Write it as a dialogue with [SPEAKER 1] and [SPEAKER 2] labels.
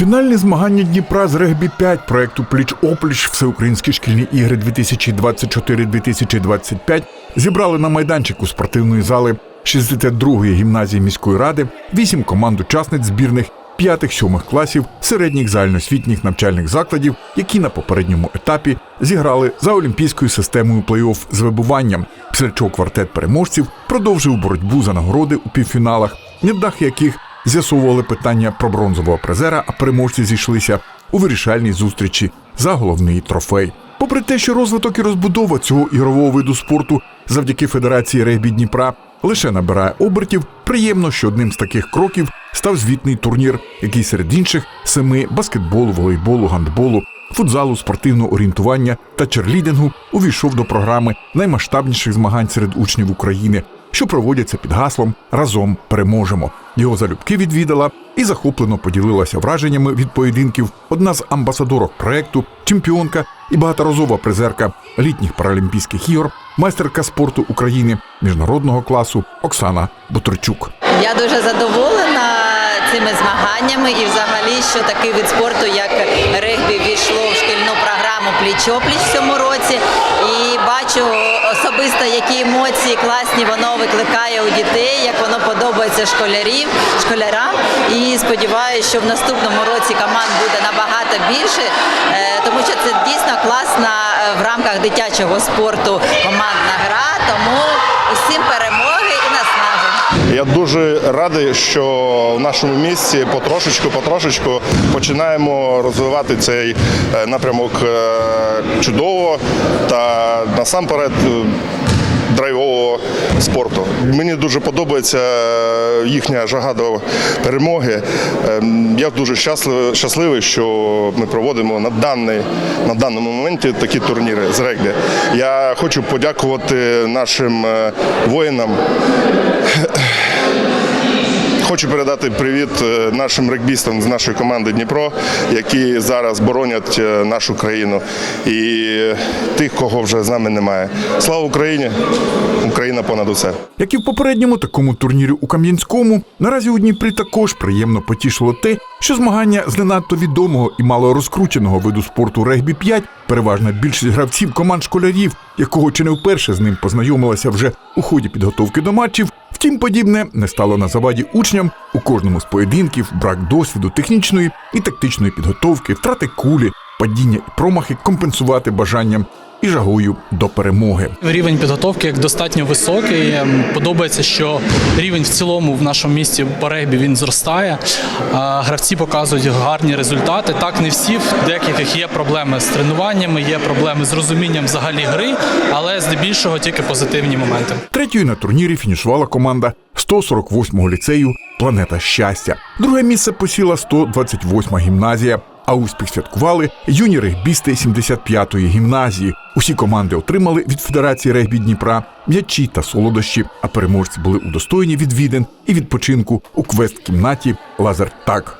[SPEAKER 1] Фінальні змагання Дніпра з регбі 5 проекту Пліч опліч Всеукраїнські шкільні ігри 2024-2025 зібрали на майданчику спортивної зали. 62-ї гімназії міської ради вісім команд учасниць збірних 5-7 класів середніх загальноосвітніх навчальних закладів, які на попередньому етапі зіграли за олімпійською системою плей-офф з вибуванням, після квартет переможців продовжив боротьбу за нагороди у півфіналах, на дах яких з'ясовували питання про бронзового призера, а переможці зійшлися у вирішальній зустрічі за головний трофей. Попри те, що розвиток і розбудова цього ігрового виду спорту завдяки Федерації регбі Дніпра лише набирає обертів, приємно, що одним з таких кроків став звітний турнір, який серед інших семи баскетболу, волейболу, гандболу, футзалу, спортивного орієнтування та черлідингу увійшов до програми наймасштабніших змагань серед учнів України, що проводяться під гаслом Разом переможемо. Його залюбки відвідала і захоплено поділилася враженнями від поєдинків одна з амбасадорок проекту, чемпіонка і багаторазова призерка літніх паралімпійських ігор, майстерка спорту України міжнародного класу Оксана Бутурчук.
[SPEAKER 2] Я дуже задоволена цими змаганнями і взагалі, що такий вид спорту, як регбі, війшло в шкільну програму пліч-опліч в цьому році. І бачу особисто, які емоції класні воно викликає у дітей, як воно подобається школярів, школярам. І сподіваюся, що в наступному році команд буде набагато більше, е, тому що це дійсно класна е, в рамках дитячого спорту командна гра. Тому
[SPEAKER 3] дуже радий, що в нашому місті потрошечку, потрошечку починаємо розвивати цей е, напрямок е, чудово та насамперед. Драйвового спорту мені дуже подобається е, їхня жага до перемоги. Ем, Я дуже щасливий, щасливий, що ми проводимо на даний на даному моменті такі турніри з регбі. Я хочу подякувати нашим е, воїнам, Хочу передати привіт е, нашим регбістам з нашої команди Дніпро, які зараз боронять е, нашу країну і тих, кого вже з нами немає. Слава Україні! Україна понад усе.
[SPEAKER 1] Як і в попередньому такому турнірі у Кам'янському, наразі у Дніпрі також приємно потішило те, що змагання з не надто відомого і мало розкрученого виду спорту регбі 5 переважна більшість гравців команд школярів, якого чи не вперше з ним познайомилася вже у ході підготовки до матчів. Втім, подібне не стало на заваді учням у кожному з поєдинків, брак досвіду, технічної і тактичної підготовки, втрати кулі, падіння і промахи компенсувати бажанням і жагою до перемоги.
[SPEAKER 4] Рівень підготовки як достатньо високий. Ем, Подобається, що рівень в цілому в нашому місті по регбі він зростає. Гравці показують гарні результати. Так, не всі в деяких є проблеми з тренуваннями, є проблеми з розумінням взагалі гри, але здебільшого тільки позитивні моменти.
[SPEAKER 1] Третьою на турнірі фінішувала команда 148-го ліцею Планета щастя. Друге місце посіла 128-ма гімназія. А успіх святкували юні регбісти 75-ї гімназії. Усі команди отримали від Федерації регбі Дніпра м'ячі та солодощі, а переможці були удостоєні відвідин і відпочинку у квест-кімнаті Лазертак.